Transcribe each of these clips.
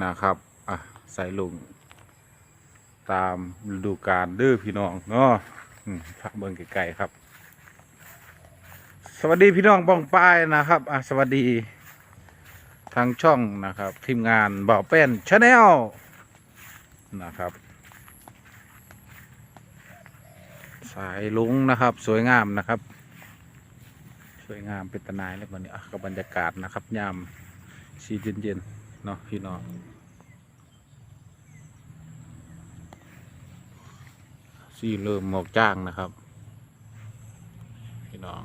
นะครับอะใส่ลุงตามฤดูกาลเด้อพี่น้องเนาะพักเบิ่งไกลๆครับ สวัสดีพี่น้องป้องป้ายนะครับอะสวัสดีทางช่องนะครับ ทีมงานบ่าวเป็นชาแนลนะครับสายลุงนะครับ สวยงามนะครับ สวยงามเป็นตนายแล้ววันนี้อะกับบรรยากาศนะครับยามสีเย็นๆ เนาะพี่น้องสีเริ่มหมอกจ้างนะครับ พี่น้อง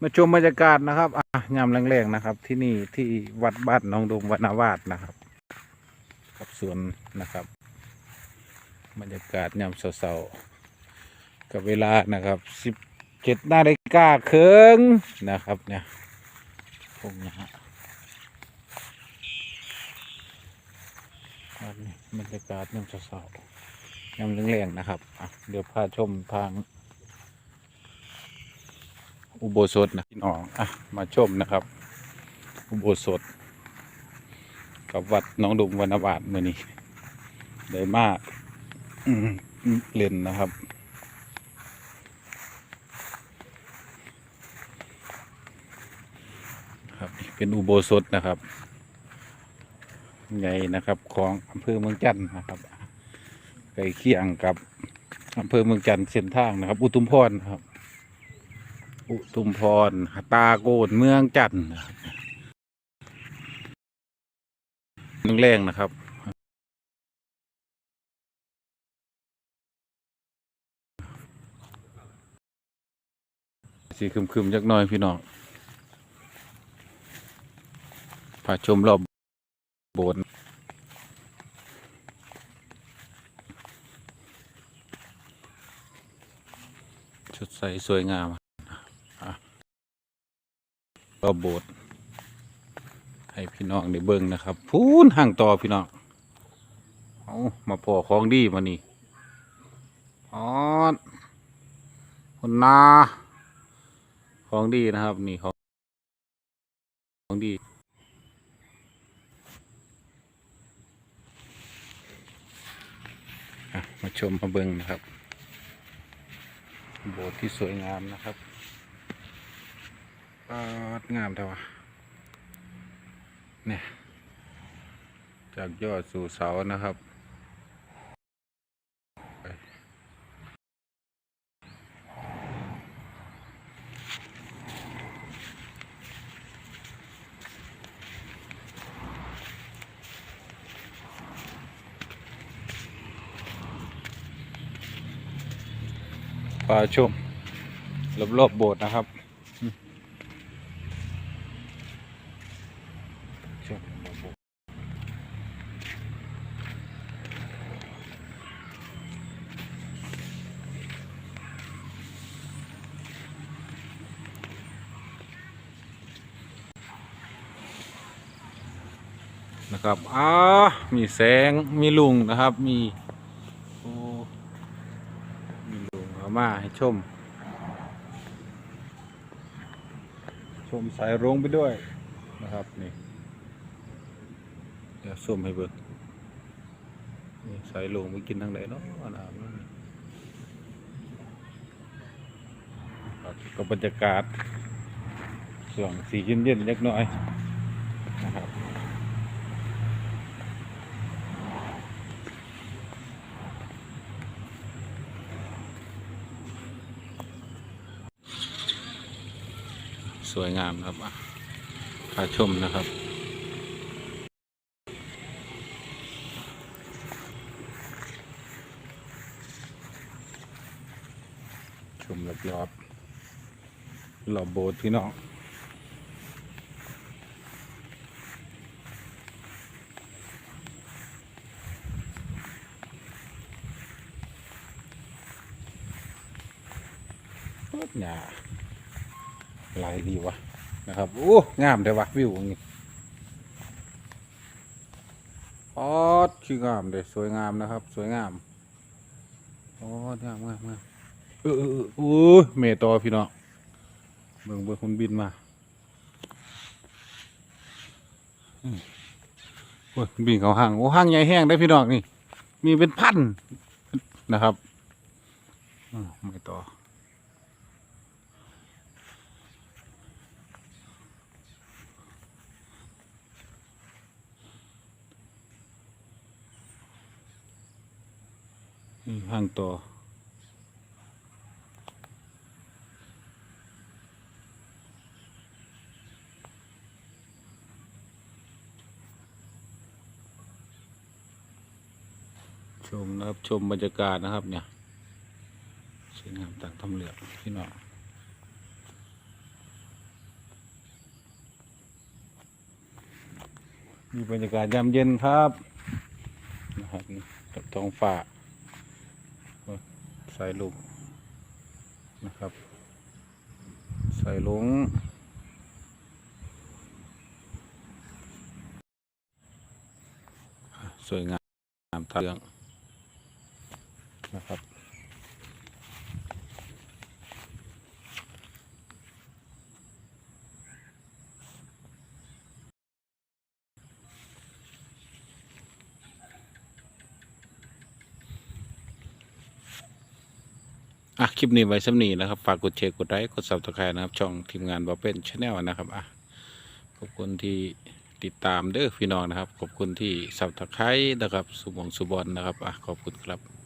มาชมบรรยากาศนะครับอะยามแรงๆนะครับ ที่นี่ที่วัดบ้านน้องดมวนาวาสนะครับกับสวนนะครับ บรรยากาศยามเสาๆ กับเวลานะครับสิบเจ็ดนาฬิกาครึ่งนะครับเนี่ยพวกนี้ฮะบรรยากาศยามเสาๆยามแรงๆนะครับเดี๋ยวพาชมทาง อุโบสถนะพี่น้องอะมาชมนะครับ อุโบสถ กับวัดหน้องดุงวรรณบาทมือนี้ได้มากเล่นนะครับ ครับนี่ เป็นอุโบสถนะครับ ใหญ่นะครับของอำเภอเมืองจันทน์นะครับใกล้เคียงกับอำเภอเมืองจันทน์เส้นทางนะครับ อุทุมพรครับ อุทุมพรตาโกนเมืองจันทน์นะครับเมืองแรงนะครับสีคึมๆจักหน่อยพี่น้อง พาชมรอบโบสถ์ชุดใสสวยงามรอบโบสถ์ให้พี่น้องได้เบิ่งนะครับพูนห่างต่อพี่น้องเอามาพอของดีมานี่ออดคนนาของดีนะครับ นี่ของของดีอะ มาชมมาเบิ่งนะครับ โบสถ์ที่สวยงามนะครับปาดงามเท่าวะเนี่ย จากยอดสู่เสานะครับไปปาชมรอบๆโบสถ์นะครับนะครับอ้ามีแสง มีลุงนะครับ มีโอ้มีลุงเอา มาให้ชม ชมสายรุ้งไปด้วยนะครับนี่เดี๋ยวส้มให้เบิกนี่สายลงไปกินทางไหนเนาะน้ำนั่นนี่ครับก็บรรยากาศส่วงสีเย็นๆเล็กน้อยนะครับ สวยงามครับอะพาชมนะครับชมรอบรอบรอบโบสถ์พี่น้องโคตรหนา ลายดีวะนะครับโอ้งามแต่วะวิวอย่างนี้ออดคืองามเลยสวยงามนะครับ สวยงามโอ้งามงามงามเออเออเออโอ้ยเมตอพี่น้องเบิ่งเบิ่งคนบินมาอืมโอ้ยบินเขาห่างโอ้ห่างใหญ่แห้งได้พี่น้องนี่ มีเป็นพันนะครับอ่าไม่ต่อ ห่างต่อ ชมนะครับ ชมบรรยากาศนะครับ เนี่ยสวยงามต่างทำเหลืองพี่น้องมีบรรยากาศยามเย็นครับนะครับกับท้องฟ้า สายลุกนะครับ สายลุงสวยงามทาเรื่องนะครับ อะคลิปนี้ไว้สำนีนะครับ ฝากกดแชร์กดไลค์กดซับสไครต์นะครับ ช่องทีมงานบอเป็นชาแนลนะครับอะขอบคุณที่ติดตามเด้อพี่น้องนะครับ ขอบคุณที่ซับสไครต์นะครับสุบงสุบอลนะครับอะขอบคุณครับ